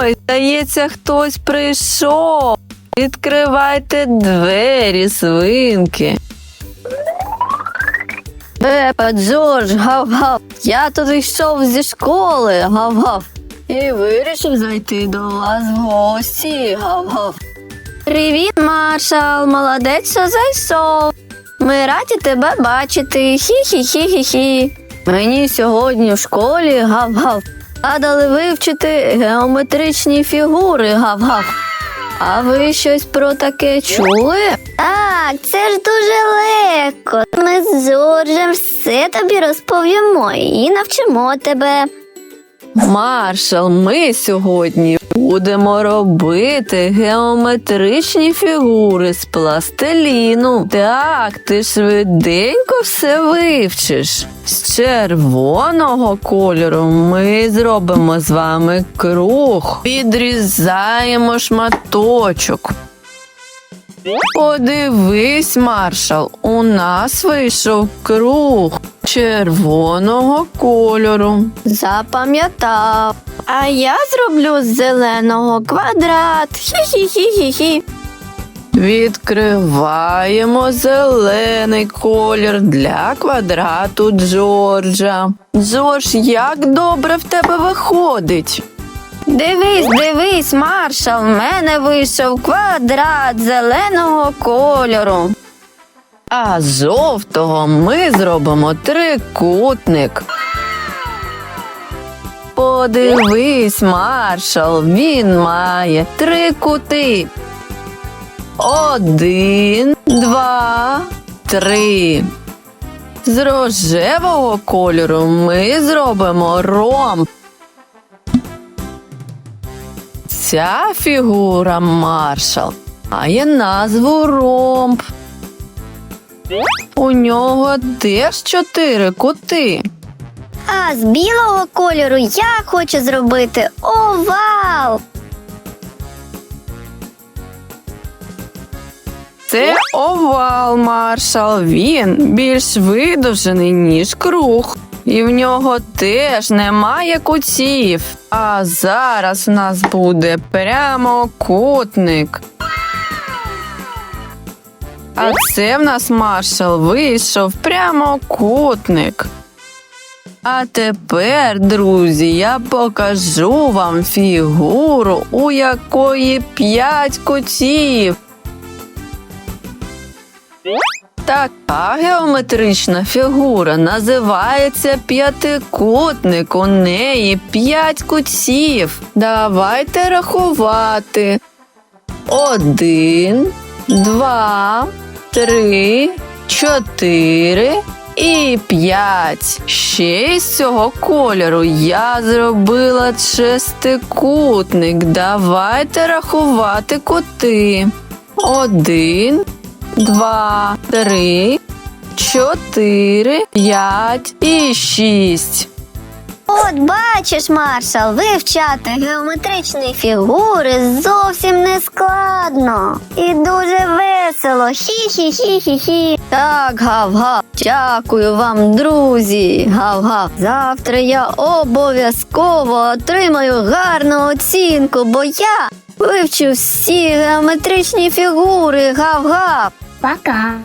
Здається, хтось прийшов. Відкривайте двері, свинки. Пепа, Джордж, гав-гав. Я тут йшов зі школи, гав-гав. І вирішив зайти до вас в гості, гав-гав. Привіт, маршал, молодець, що зайшов. Ми раді тебе бачити. Хі-хі-хі-хі-хі. Мені сьогодні в школі гав-гав. Радили вивчити геометричні фігури гав-гав. А ви щось про таке чули? Так, це ж дуже легко. Ми з Джорджем все тобі розповімо і навчимо тебе. Маршал, ми сьогодні будемо робити геометричні фігури з пластиліну. Так, ти швиденько все вивчиш. З червоного кольору ми зробимо з вами круг. Підрізаємо шматочок. Подивись, маршал, у нас вийшов круг червоного кольору. Запам'ятав. А я зроблю з зеленого квадрат. Хі-хі-хі-хі-хі. Відкриваємо зелений колір для квадрату Джорджа. Джордж, як добре в тебе виходить. Дивись, дивись, маршал, в мене вийшов квадрат зеленого кольору. А з жовтого ми зробимо трикутник. Подивись, маршал, він має три кути. Один, два, три. З рожевого кольору ми зробимо ромб. Ця фігура маршал має назву ромб. У нього теж чотири кути. А з білого кольору я хочу зробити овал. Це овал маршал. Він більш видовжений, ніж круг. І в нього теж немає кутів. А зараз в нас буде прямокутник. А це в нас маршал вийшов прямокутник. А тепер, друзі, я покажу вам фігуру, у якої п'ять кутів. Така геометрична фігура називається п'ятикутник. У неї п'ять кутів. Давайте рахувати. Один, два, три, чотири і п'ять. Ще з цього кольору я зробила шестикутник. Давайте рахувати кути. Один, два, три, чотири, п'ять і шість. От бачиш, маршал, вивчати геометричні фігури зовсім не складно і дуже весело. Хі-хі-хі-хі-хі. Так, гав-гав. Дякую вам, друзі. Гав-гав. Завтра я обов'язково отримаю гарну оцінку, бо я вивчу всі геометричні фігури. Гав-гав. Пока.